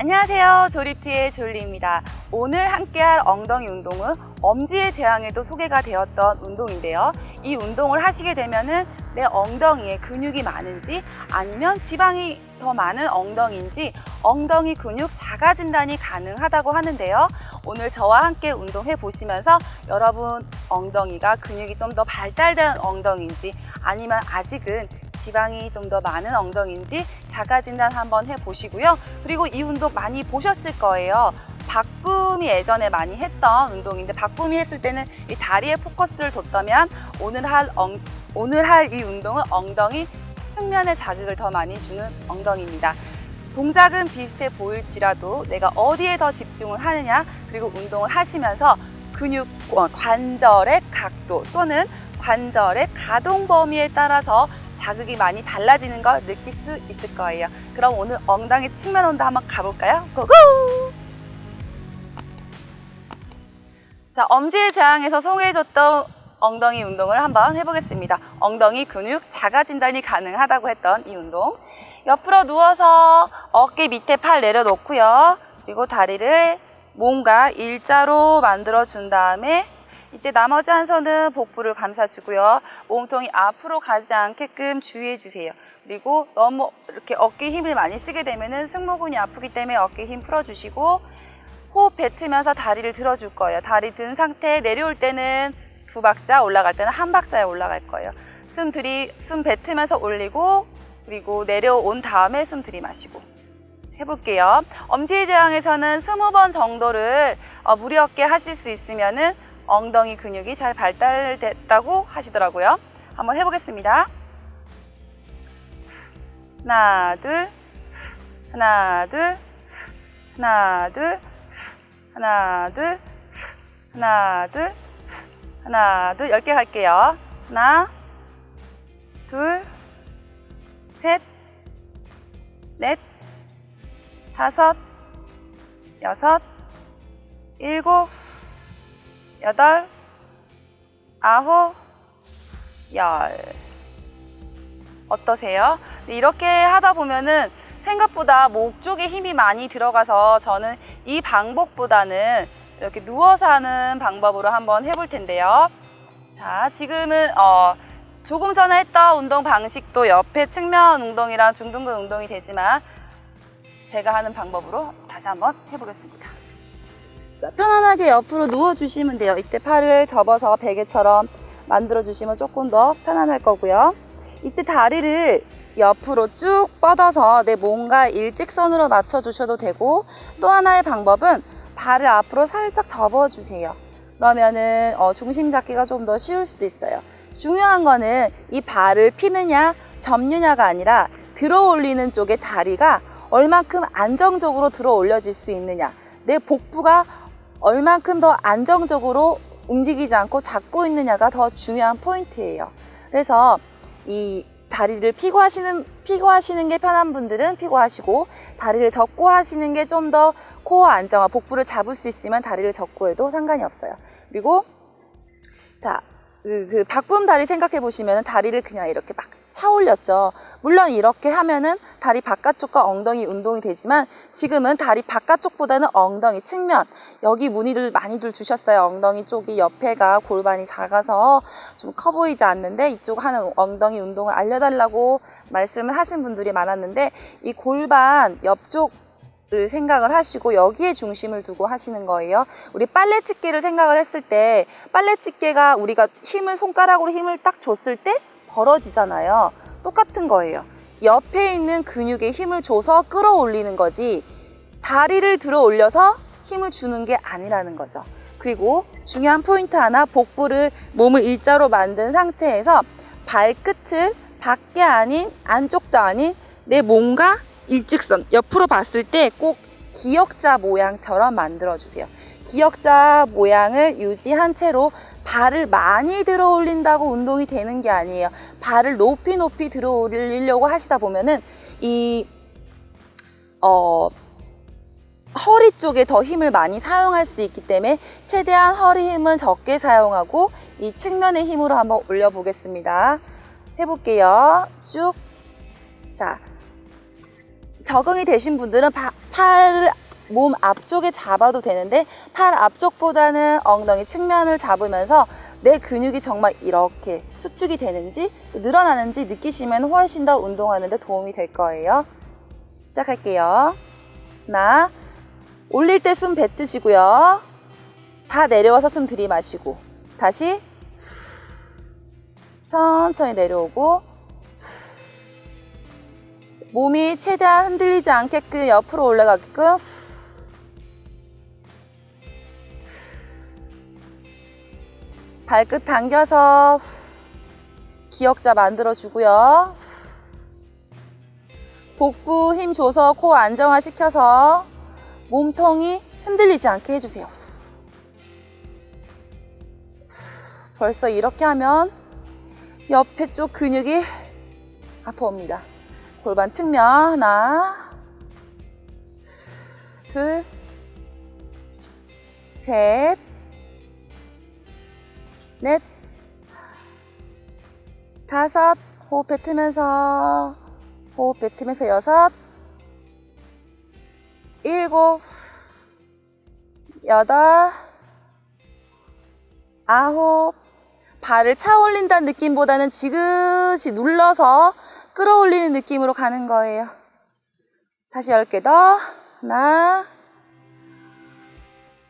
안녕하세요. 조리티의 졸리입니다. 오늘 함께할 엉덩이 운동은 엄지의 재앙에도 소개가 되었던 운동인데요. 이 운동을 하시게 되면은 내 엉덩이에 근육이 많은지 아니면 지방이 더 많은 엉덩이인지 엉덩이 근육 자가 진단이 가능하다고 하는데요. 오늘 저와 함께 운동해 보시면서 여러분 엉덩이가 근육이 좀 더 발달된 엉덩이인지 아니면 아직은 지방이 좀 더 많은 엉덩이인지 자가 진단 한번 해 보시고요. 그리고 이 운동 많이 보셨을 거예요. 박붐이 예전에 많이 했던 운동인데 박붐이 했을 때는 이 다리에 포커스를 뒀다면 오늘 할 엉, 오늘 할 이 운동은 엉덩이 측면에 자극을 더 많이 주는 엉덩이입니다. 동작은 비슷해 보일지라도 내가 어디에 더 집중을 하느냐 그리고 운동을 하시면서 근육 어, 관절의 각도 또는 관절의 가동 범위에 따라서 자극이 많이 달라지는 걸 느낄 수 있을 거예요. 그럼 오늘 엉덩이 측면 운동 한번 가볼까요? 고고! 자, 엄지의 재앙에서 소개해줬던 엉덩이 운동을 한번 해보겠습니다. 엉덩이 근육 자가 진단이 가능하다고 했던 이 운동. 옆으로 누워서 어깨 밑에 팔 내려놓고요. 그리고 다리를 몸과 일자로 만들어 준 다음에 이때 나머지 한 손은 복부를 감싸주고요. 몸통이 앞으로 가지 않게끔 주의해 주세요. 그리고 너무 이렇게 어깨 힘을 많이 쓰게 되면은 승모근이 아프기 때문에 어깨 힘 풀어주시고 호흡 뱉으면서 다리를 들어줄 거예요. 다리 든 상태 내려올 때는 두 박자, 올라갈 때는 한 박자에 올라갈 거예요. 숨 들이 숨 뱉으면서 올리고 그리고 내려온 다음에 숨 들이마시고 해볼게요. 엄지의 제왕에서는 20번 정도를 어, 무리 없게 하실 수 있으면은 엉덩이 근육이 잘 발달됐다고 하시더라고요. 한번 해보겠습니다. 하나, 둘, 하나, 둘, 하나, 둘, 하나, 둘, 하나, 둘, 하나, 둘, 열개 할게요. 하나, 둘, 셋, 넷, 다섯, 여섯, 일곱, 여덟, 아홉, 열. 어떠세요? 이렇게 하다 보면은 생각보다 목 쪽에 힘이 많이 들어가서 저는 이 방법보다는 이렇게 누워서 하는 방법으로 한번 해볼 텐데요. 자, 지금은 어, 조금 전에 했던 운동 방식도 옆에 측면 운동이랑 중둔근 운동이 되지만 제가 하는 방법으로 다시 한번 해보겠습니다. 자, 편안하게 옆으로 누워주시면 돼요. 이때 팔을 접어서 베개처럼 만들어주시면 조금 더 편안할 거고요. 이때 다리를 옆으로 쭉 뻗어서 내 몸과 일직선으로 맞춰주셔도 되고 또 하나의 방법은 발을 앞으로 살짝 접어주세요. 그러면은 어, 중심 잡기가 좀 더 쉬울 수도 있어요. 중요한 거는 이 발을 피느냐 접느냐가 아니라 들어 올리는 쪽에 다리가 얼만큼 안정적으로 들어 올려질 수 있느냐 내 복부가 얼만큼 더 안정적으로 움직이지 않고 잡고 있느냐가 더 중요한 포인트예요. 그래서 이 다리를 피고 하시는 피고 하시는 게 편한 분들은 피고 하시고 다리를 접고 하시는 게 좀 더 코어 안정화 복부를 잡을 수 있으면 다리를 접고 해도 상관이 없어요. 그리고 자, 그, 그 박붐 다리 생각해 보시면 다리를 그냥 이렇게 막차 올렸죠. 물론 이렇게 하면은 다리 바깥쪽과 엉덩이 운동이 되지만 지금은 다리 바깥쪽보다는 엉덩이 측면 여기 무늬를 많이들 주셨어요. 엉덩이 쪽이 옆에가 골반이 작아서 좀 커 보이지 않는데 이쪽 하는 엉덩이 운동을 알려달라고 말씀을 하신 분들이 많았는데 이 골반 옆쪽 을 생각을 하시고 여기에 중심을 두고 하시는 거예요. 우리 빨래 집게를 생각을 했을 때 빨래 집게가 우리가 힘을 손가락으로 힘을 딱 줬을 때 벌어지잖아요. 똑같은 거예요. 옆에 있는 근육에 힘을 줘서 끌어올리는 거지 다리를 들어 올려서 힘을 주는 게 아니라는 거죠. 그리고 중요한 포인트 하나 복부를 몸을 일자로 만든 상태에서 발끝을 밖에 아닌 안쪽도 아닌 내 몸과 일직선 옆으로 봤을 때 꼭 기역자 모양처럼 만들어 주세요. 기역자 모양을 유지한 채로 발을 많이 들어 올린다고 운동이 되는 게 아니에요. 발을 높이 높이 들어 올리려고 하시다 보면은 이 어, 허리 쪽에 더 힘을 많이 사용할 수 있기 때문에 최대한 허리 힘은 적게 사용하고 이 측면의 힘으로 한번 올려 보겠습니다. 해볼게요. 쭉. 자, 적응이 되신 분들은 바- 팔, 몸 앞쪽에 잡아도 되는데 팔 앞쪽보다는 엉덩이 측면을 잡으면서 내 근육이 정말 이렇게 수축이 되는지 또 늘어나는지 느끼시면 훨씬 더 운동하는 데 도움이 될 거예요. 시작할게요. 하나, 올릴 때 숨 뱉으시고요. 다 내려와서 숨 들이마시고 다시 천천히 내려오고 몸이 최대한 흔들리지 않게끔 옆으로 올라가게끔 발끝 당겨서 기역자 만들어 주고요. 복부 힘 줘서 코 안정화 시켜서 몸통이 흔들리지 않게 해주세요. 벌써 이렇게 하면 옆에 쪽 근육이 아파옵니다. 골반 측면 하나, 둘, 셋, 넷, 다섯, 호흡 뱉으면서. 호흡 뱉으면서 여섯, 일곱, 여덟, 아홉, 발을 차 올린다는 느낌보다는 지그시 눌러서 끌어올리는 느낌으로 가는 거예요. 다시 10개 더. 하나,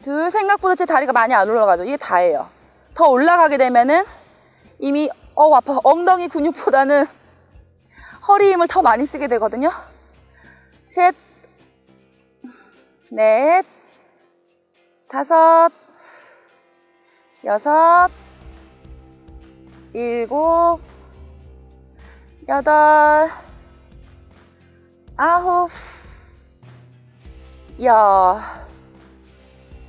둘, 생각보다 제 다리가 많이 안 올라가죠. 이게 다예요. 더 올라가게 되면은 이미, 어, 아파. 엉덩이 근육보다는 허리 힘을 더 많이 쓰게 되거든요. 셋, 넷, 다섯, 여섯, 일곱, 여덟, 아홉, 열.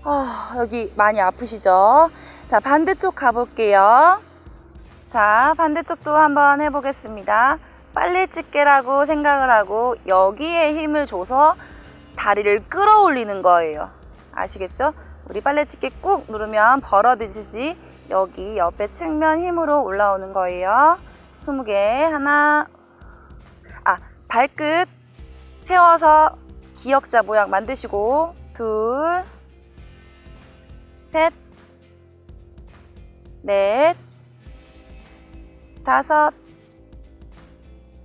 아, 여기 많이 아프시죠? 자, 반대쪽 가볼게요. 자, 반대쪽도 한번 해보겠습니다. 빨래집게라고 생각을 하고 여기에 힘을 줘서 다리를 끌어올리는 거예요. 아시겠죠? 우리 빨래집게 꾹 누르면 벌어지듯이 여기 옆에 측면 힘으로 올라오는 거예요. 20개 하나 아 발끝 세워서 기역자 모양 만드시고 둘 셋, 넷, 다섯,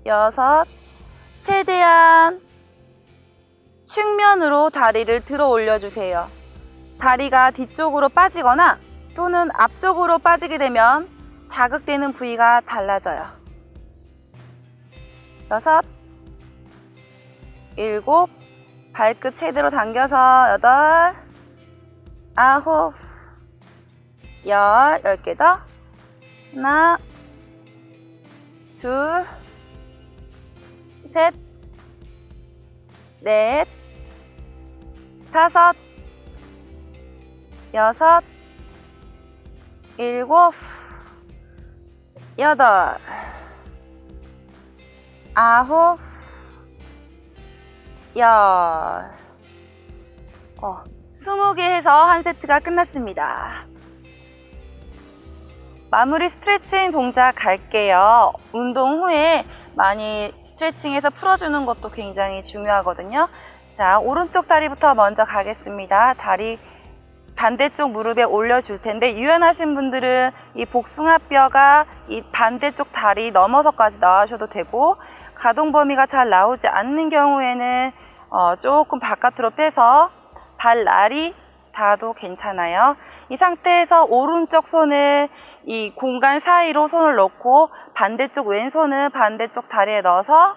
여섯, 최대한 측면으로 다리를 들어 올려주세요. 다리가 뒤쪽으로 빠지거나 또는 앞쪽으로 빠지게 되면 자극되는 부위가 달라져요. 여섯, 일곱, 발끝 최대로 당겨서 여덟, 아홉, 열, 열 개 더. 하나, 둘, 셋, 넷, 다섯, 여섯, 일곱, 여덟, 아홉, 열. 어, 20개 해서 한 세트가 끝났습니다. 마무리 스트레칭 동작 갈게요. 운동 후에 많이 스트레칭해서 풀어주는 것도 굉장히 중요하거든요. 자, 오른쪽 다리부터 먼저 가겠습니다. 다리 반대쪽 무릎에 올려줄 텐데 유연하신 분들은 이 복숭아뼈가 이 반대쪽 다리 넘어서까지 나와셔도 되고 가동 범위가 잘 나오지 않는 경우에는 어, 조금 바깥으로 빼서 발 날이 닿아도 괜찮아요. 이 상태에서 오른쪽 손을 이 공간 사이로 손을 넣고 반대쪽 왼손은 반대쪽 다리에 넣어서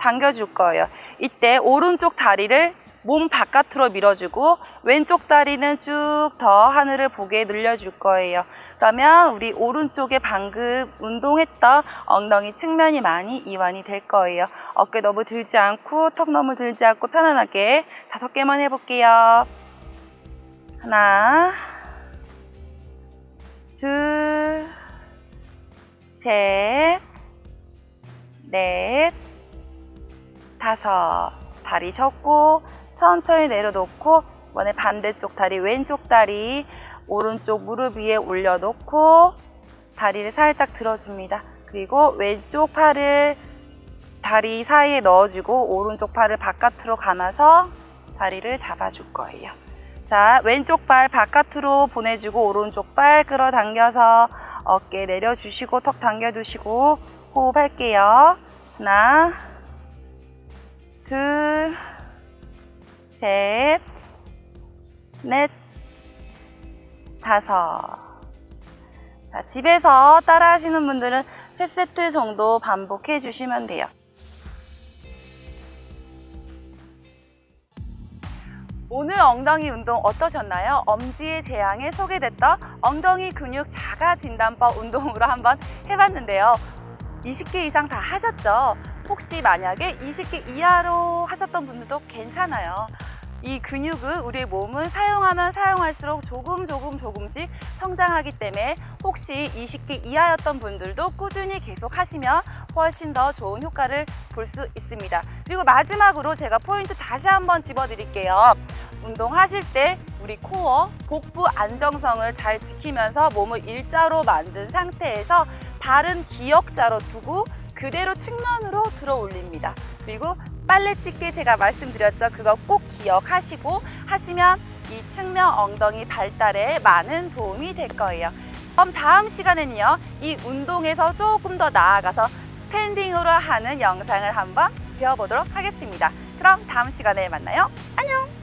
당겨줄 거예요. 이때 오른쪽 다리를 몸 바깥으로 밀어주고 왼쪽 다리는 쭉 더 하늘을 보게 늘려줄 거예요. 그러면 우리 오른쪽에 방금 운동했던 엉덩이 측면이 많이 이완이 될 거예요. 어깨 너무 들지 않고 턱 너무 들지 않고 편안하게 다섯 개만 해볼게요. 하나, 둘, 셋, 넷, 다섯. 다리 접고 천천히 내려놓고 이번에 반대쪽 다리, 왼쪽 다리, 오른쪽 무릎 위에 올려놓고 다리를 살짝 들어줍니다. 그리고 왼쪽 팔을 다리 사이에 넣어주고 오른쪽 팔을 바깥으로 감아서 다리를 잡아줄 거예요. 자, 왼쪽 발 바깥으로 보내주고 오른쪽 발 끌어당겨서 어깨 내려주시고 턱 당겨주시고 호흡할게요. 하나, 둘, 셋, 넷, 다섯. 자, 집에서 따라 하시는 분들은 3세트 정도 반복해 주시면 돼요. 오늘 엉덩이 운동 어떠셨나요? 엄지의 재앙에 소개됐던 엉덩이 근육 자가 진단법 운동으로 한번 해봤는데요. 20개 이상 다 하셨죠? 혹시 만약에 20개 이하로 하셨던 분들도 괜찮아요. 이 근육은 우리 몸은 사용하면 사용할수록 조금 조금 조금씩 성장하기 때문에 혹시 20개 이하였던 분들도 꾸준히 계속 하시면 훨씬 더 좋은 효과를 볼 수 있습니다. 그리고 마지막으로 제가 포인트 다시 한번 집어드릴게요. 운동하실 때 우리 코어, 복부 안정성을 잘 지키면서 몸을 일자로 만든 상태에서 발은 기역자로 두고 그대로 측면으로 들어 올립니다. 그리고 빨래 찢기 제가 말씀드렸죠. 그거 꼭 기억하시고 하시면 이 측면 엉덩이 발달에 많은 도움이 될 거예요. 그럼 다음 시간에는요. 이 운동에서 조금 더 나아가서 스탠딩으로 하는 영상을 한번 배워보도록 하겠습니다. 그럼 다음 시간에 만나요. 안녕!